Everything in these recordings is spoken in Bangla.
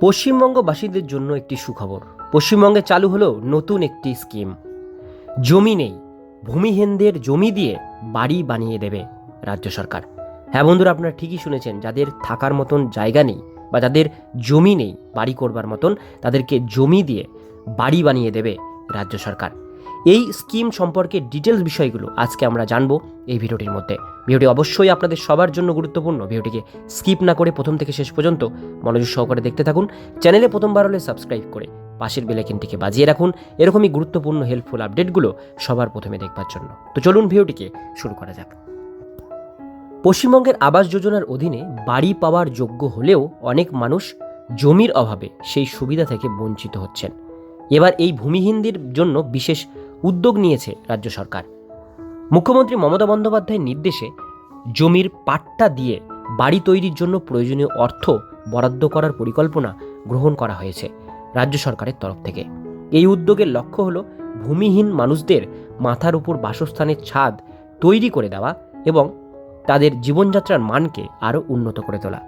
পশ্চিমবঙ্গবাসীদের জন্য একটি সুখবর। পশ্চিমবঙ্গে চালু হলো নতুন একটি স্কিম। জমি নেই, ভূমিহীনদের জমি দিয়ে বাড়ি বানিয়ে দেবে রাজ্য সরকার। হ্যাঁ বন্ধুরা, আপনারা ঠিকই শুনেছেন, যাদের থাকার মতন জায়গা নেই বা যাদের জমি নেই বাড়ি করবার মতন, তাদেরকে জমি দিয়ে বাড়ি বানিয়ে দেবে রাজ্য সরকার। এই স্কিম সম্পর্কে ডিটেলস বিষয়গুলো আজকে আমরা জানব এই ভিডিওটির মধ্যে। ভিডিওটি অবশ্যই আপনাদের সবার জন্য গুরুত্বপূর্ণ। ভিডিওটিকে স্কিপ না করে প্রথম থেকে শেষ পর্যন্ত মনোযোগ সহকারে দেখতে থাকুন। চ্যানেলে প্রথমবার হলে সাবস্ক্রাইব করে পাশের বেলাইকেনটিকে বাজিয়ে রাখুন। এরকমই গুরুত্বপূর্ণ হেল্পফুল আপডেটগুলো সবার প্রথমে দেখবার জন্য। তো চলুন ভিডিওটিকে শুরু করা যাক। পশ্চিমবঙ্গের আবাস যোজনার অধীনে বাড়ি পাওয়ার যোগ্য হলেও অনেক মানুষ জমির অভাবে সেই সুবিধা থেকে বঞ্চিত হচ্ছেন। এবার এই ভূমিহীনদের জন্য বিশেষ উদ্যোগ নিয়েছে রাজ্য সরকার। মুখ্যমন্ত্রী মমতা বন্দ্যোপাধ্যায়ের নির্দেশে জমির পাট্টা দিয়ে বাড়ি তৈরির জন্য প্রয়োজনীয় অর্থ বরাদ্দ করার পরিকল্পনা গ্রহণ করা হয়েছে রাজ্য সরকারের তরফ থেকে। এই উদ্যোগের লক্ষ্য হল ভূমিহীন মানুষদের মাথার উপর বাসস্থানের ছাদ তৈরি করে দেওয়া এবং তাদের জীবনযাত্রার মানকে আরও উন্নত করে তোলা।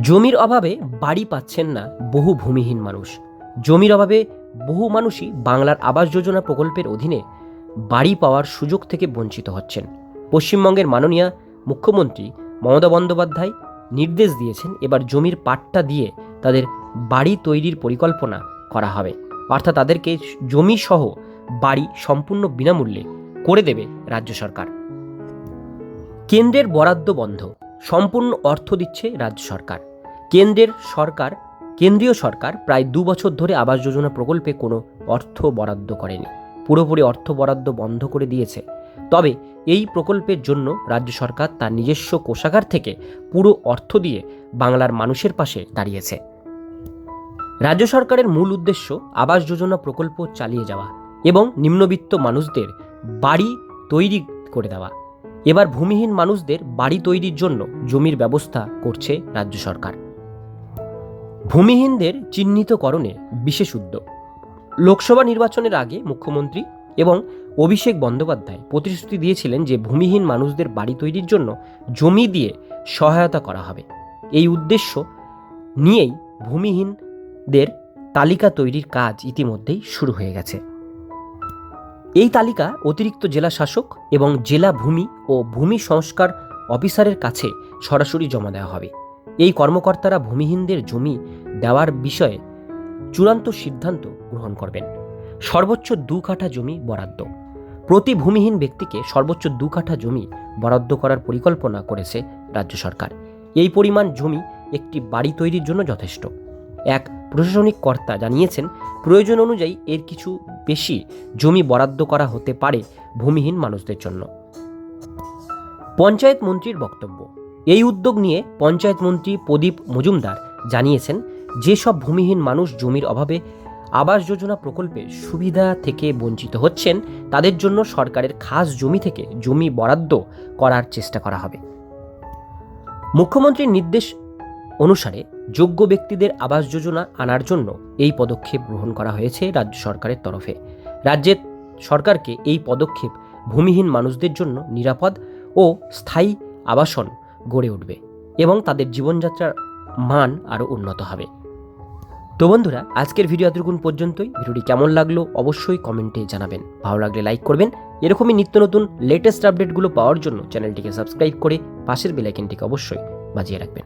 জমির অভাবে বাড়ি পাচ্ছেন না বহু ভূমিহীন মানুষ। জমির অভাবে বহু মানুষই বাংলার আবাস যোজনা প্রকল্পের অধীনে বাড়ি পাওয়ার সুযোগ থেকে বঞ্চিত হচ্ছেন। পশ্চিমবঙ্গের মাননীয় মুখ্যমন্ত্রী মমতা বন্দ্যোপাধ্যায় নির্দেশ দিয়েছেন এবার জমির পাট্টা দিয়ে তাদের বাড়ি তৈরির পরিকল্পনা করা হবে। অর্থাৎ তাদেরকে জমি সহ বাড়ি সম্পূর্ণ বিনামূল্যে করে দেবে রাজ্য সরকার। কেন্দ্রের বরাদ্দ বন্ধ, সম্পূর্ণ অর্থ দিচ্ছে রাজ্য সরকার। কেন্দ্রের সরকার কেন্দ্রীয় সরকার প্রায় দু বছর ধরে আবাস যোজনা প্রকল্পে কোনো অর্থ বরাদ্দ করেনি। পুরোপুরি অর্থ বরাদ্দ বন্ধ করে দিয়েছে। তবে এই প্রকল্পের জন্য রাজ্য সরকার তার নিজস্ব কোষাগার থেকে পুরো অর্থ দিয়ে বাংলার মানুষের পাশে দাঁড়িয়েছে। রাজ্য সরকারের মূল উদ্দেশ্য আবাস যোজনা প্রকল্প চালিয়ে যাওয়া এবং নিম্নবিত্ত মানুষদের বাড়ি তৈরি করে দেওয়া। এবার ভূমিহীন মানুষদের বাড়ি তৈরির জন্য জমির ব্যবস্থা করছে রাজ্য সরকার। ভূমিহীনদের চিহ্নিতকরণে বিশেষ উদ্যোগ। লোকসভা নির্বাচনের আগে মুখ্যমন্ত্রী এবং অভিষেক বন্দ্যোপাধ্যায় প্রতিশ্রুতি দিয়েছিলেন যে ভূমিহীন মানুষদের বাড়ি তৈরির জন্য জমি দিয়ে সহায়তা করা হবে। এই উদ্দেশ্য নিয়েই ভূমিহীনদের তালিকা তৈরির কাজ ইতিমধ্যেই শুরু হয়ে গেছে। এই তালিকা অতিরিক্ত জেলা শাসক এবং জেলা ভূমি ও ভূমি সংস্কার অফিসারের কাছে সরাসরি জমা দেওয়া হবে। এই কর্মকর্তারা ভূমিহীনদের জমি দেওয়ার বিষয়ে চূড়ান্ত সিদ্ধান্ত গ্রহণ করবেন। সর্বোচ্চ দু কাঠা জমি বরাদ্দ। প্রতি ভূমিহীন ব্যক্তিকে সর্বোচ্চ দু কাঠা জমি বরাদ্দ করার পরিকল্পনা করেছে রাজ্য সরকার। এই পরিমাণ জমি একটি বাড়ি তৈরির জন্য যথেষ্ট। এক প্রশাসনিক কর্তা জানিয়েছেন, প্রয়োজন অনুযায়ী এর কিছু বেশি জমি বরাদ্দ করা হতে পারে ভূমিহীন মানুষদের জন্য। পঞ্চায়েত মন্ত্রীর বক্তব্য। এই উদ্যোগ নিয়ে পঞ্চায়েত মন্ত্রী প্রদীপ মজুমদার জানিয়েছেন যেসব ভূমিহীন মানুষ জমির অভাবে আবাস যোজনা প্রকল্পের সুবিধা থেকে বঞ্চিত হচ্ছেন, তাদের জন্য সরকারের খাস জমি থেকে জমি বরাদ্দ করার চেষ্টা করা হবে। মুখ্যমন্ত্রীর নির্দেশ অনুসারে যোগ্য ব্যক্তিদের আবাস যোজনা আনার জন্য এই পদক্ষেপ গ্রহণ করা হয়েছে রাজ্য সরকারের তরফে। রাজ্যের সরকারকে এই পদক্ষেপ ভূমিহীন মানুষদের জন্য নিরাপদ ও স্থায়ী আবাসন গড়ে উঠবে এবং তাদের জীবনযাত্রার মান আরও উন্নত হবে। তো বন্ধুরা, আজকের ভিডিও এতটুকুন পর্যন্তই। ভিডিওটি কেমন লাগল অবশ্যই কমেন্টে জানাবেন। ভালো লাগলে লাইক করবেন। এরকমই নিত্য নতুন লেটেস্ট আপডেটগুলো পাওয়ার জন্য চ্যানেলটিকে সাবস্ক্রাইব করে পাশের বেলাইকেনটিকে অবশ্যই বাজিয়ে রাখবেন।